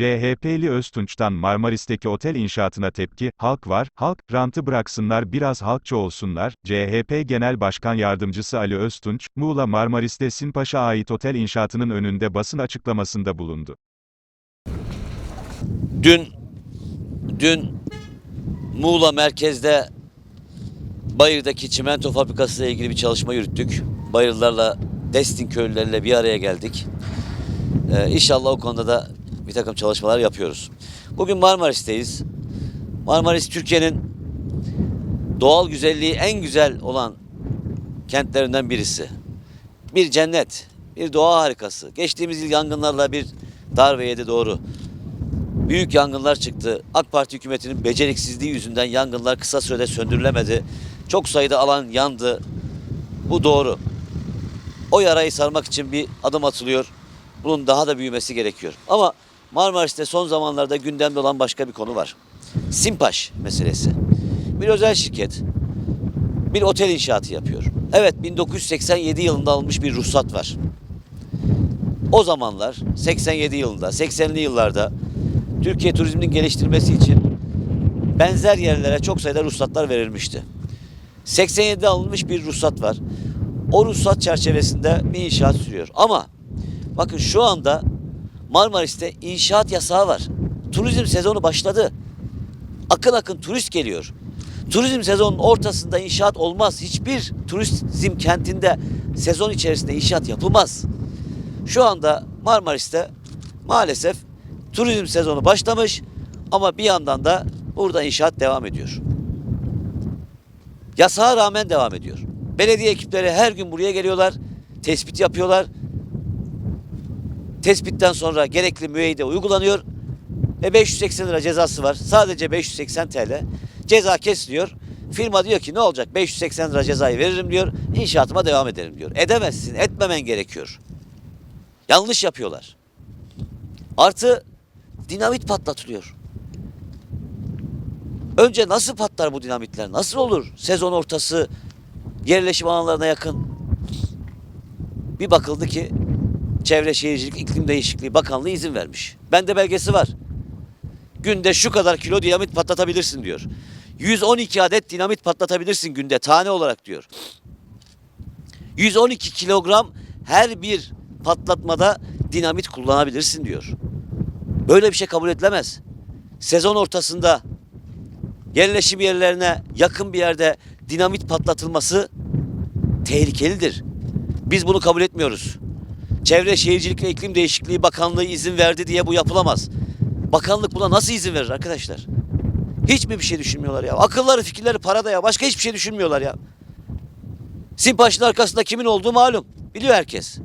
CHP'li Öztunç'tan Marmaris'teki otel inşaatına tepki, halk var, halk, rantı bıraksınlar biraz halkçı olsunlar, CHP Genel Başkan Yardımcısı Ali Öztunç, Muğla Marmaris'te Sinpaş'a ait otel inşaatının önünde basın açıklamasında bulundu. Dün dün Muğla merkezde Bayır'daki çimento fabrikası ile ilgili bir çalışma yürüttük. Bayırlarla Destin köylüleriyle bir araya geldik. Ee, inşallah o konuda da bir takım çalışmalar yapıyoruz. Bugün Marmaris'teyiz. Marmaris Türkiye'nin doğal güzelliği en güzel olan kentlerinden birisi. Bir cennet, bir doğa harikası. Geçtiğimiz yıl yangınlarla bir darbe yedi doğru. Büyük yangınlar çıktı. AK Parti hükümetinin beceriksizliği yüzünden yangınlar kısa sürede söndürülemedi. Çok sayıda alan yandı. Bu doğru. O yarayı sarmak için bir adım atılıyor. Bunun daha da büyümesi gerekiyor. Ama Marmaris'te son zamanlarda gündemde olan başka bir konu var. Simpaş meselesi. Bir özel şirket bir otel inşaatı yapıyor. Evet 1987 yılında alınmış bir ruhsat var. O zamanlar 87 yılında 80'li yıllarda Türkiye turizminin geliştirmesi için benzer yerlere çok sayıda ruhsatlar verilmişti. 87'de alınmış bir ruhsat var. O ruhsat çerçevesinde bir inşaat sürüyor. Ama bakın şu anda Marmaris'te inşaat yasağı var. Turizm sezonu başladı. Akın akın turist geliyor. Turizm sezonunun ortasında inşaat olmaz. Hiçbir turizm kentinde sezon içerisinde inşaat yapılmaz. Şu anda Marmaris'te maalesef turizm sezonu başlamış ama bir yandan da burada inşaat devam ediyor. Yasağa rağmen devam ediyor. Belediye ekipleri her gün buraya geliyorlar, tespit yapıyorlar. Tespitten sonra gerekli müeyyide uygulanıyor ve 580 lira cezası var. Sadece 580 TL ceza kesiliyor. Firma diyor ki ne olacak 580 lira cezayı veririm diyor. İnşaatıma devam ederim diyor. Edemezsin, etmemen gerekiyor. Yanlış yapıyorlar. Artı dinamit patlatılıyor. Önce nasıl patlar bu dinamitler? Nasıl olur? Sezon ortası yerleşim alanlarına yakın. Bir bakıldı ki Çevre Şehircilik İklim Değişikliği Bakanlığı izin vermiş. Bende belgesi var. Günde şu kadar kilo dinamit patlatabilirsin diyor. 112 adet dinamit patlatabilirsin günde tane olarak diyor. 112 kilogram her bir patlatmada dinamit kullanabilirsin diyor. Böyle bir şey kabul edilemez. Sezon ortasında yerleşim yerlerine yakın bir yerde dinamit patlatılması tehlikelidir. Biz bunu kabul etmiyoruz. Çevre Şehircilik ve İklim Değişikliği Bakanlığı izin verdi diye bu yapılamaz. Bakanlık buna nasıl izin verir arkadaşlar? Hiç mi bir şey düşünmüyorlar ya? Akılları fikirleri parada ya. Başka hiçbir şey düşünmüyorlar ya. Simpaş'ın arkasında kimin olduğu malum. Biliyor herkes.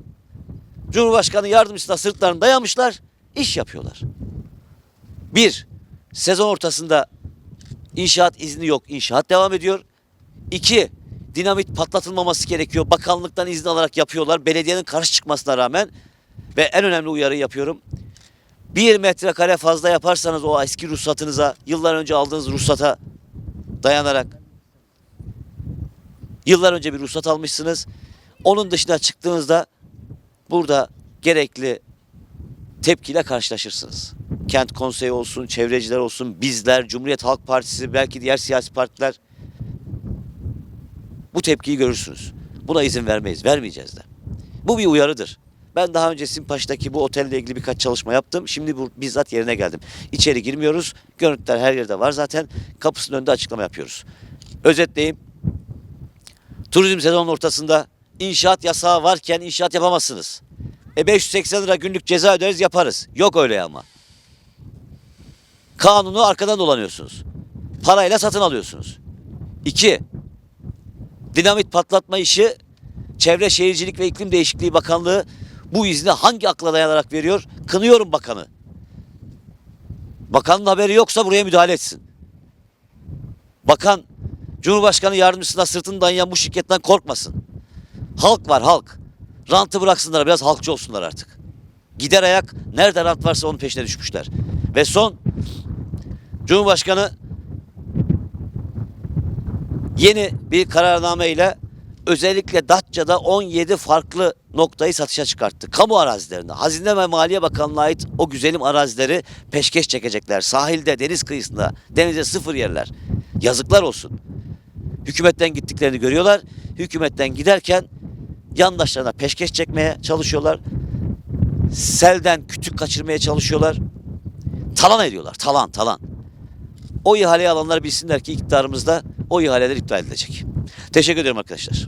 Cumhurbaşkanı yardımcısına sırtlarını dayamışlar. iş yapıyorlar. Bir, sezon ortasında inşaat izni yok. İnşaat devam ediyor. İki, dinamit patlatılmaması gerekiyor. Bakanlıktan izin alarak yapıyorlar. Belediyenin karşı çıkmasına rağmen. Ve en önemli uyarı yapıyorum. Bir metrekare fazla yaparsanız o eski ruhsatınıza, yıllar önce aldığınız ruhsata dayanarak yıllar önce bir ruhsat almışsınız. Onun dışına çıktığınızda burada gerekli tepkiyle karşılaşırsınız. Kent konseyi olsun, çevreciler olsun, bizler, Cumhuriyet Halk Partisi, belki diğer siyasi partiler bu tepkiyi görürsünüz. Buna izin vermeyiz, vermeyeceğiz de. Bu bir uyarıdır. Ben daha önce Simpaş'taki bu otelle ilgili birkaç çalışma yaptım. Şimdi bu, bizzat yerine geldim. İçeri girmiyoruz. Görüntüler her yerde var zaten. Kapısının önünde açıklama yapıyoruz. Özetleyeyim. Turizm sezonun ortasında inşaat yasağı varken inşaat yapamazsınız. E 580 lira günlük ceza öderiz yaparız. Yok öyle ama. Kanunu arkadan dolanıyorsunuz. Parayla satın alıyorsunuz. İki, dinamit patlatma işi Çevre Şehircilik ve İklim Değişikliği Bakanlığı bu izni hangi akla dayanarak veriyor? Kınıyorum bakanı. Bakanın haberi yoksa buraya müdahale etsin. Bakan Cumhurbaşkanı yardımcısına sırtını dayayan bu şirketten korkmasın. Halk var halk. Rantı bıraksınlar biraz halkçı olsunlar artık. Gider ayak nerede rant varsa onun peşine düşmüşler. Ve son Cumhurbaşkanı yeni bir kararname ile özellikle Datça'da 17 farklı noktayı satışa çıkarttı. Kamu arazilerinde. Hazine ve Maliye Bakanlığı'na ait o güzelim arazileri peşkeş çekecekler. Sahilde, deniz kıyısında, denize sıfır yerler. Yazıklar olsun. Hükümetten gittiklerini görüyorlar. Hükümetten giderken yandaşlarına peşkeş çekmeye çalışıyorlar. Selden kütük kaçırmaya çalışıyorlar. Talan ediyorlar. Talan, talan. O ihaleyi alanlar bilsinler ki iktidarımızda o ihaleler iptal edilecek. Teşekkür ederim arkadaşlar.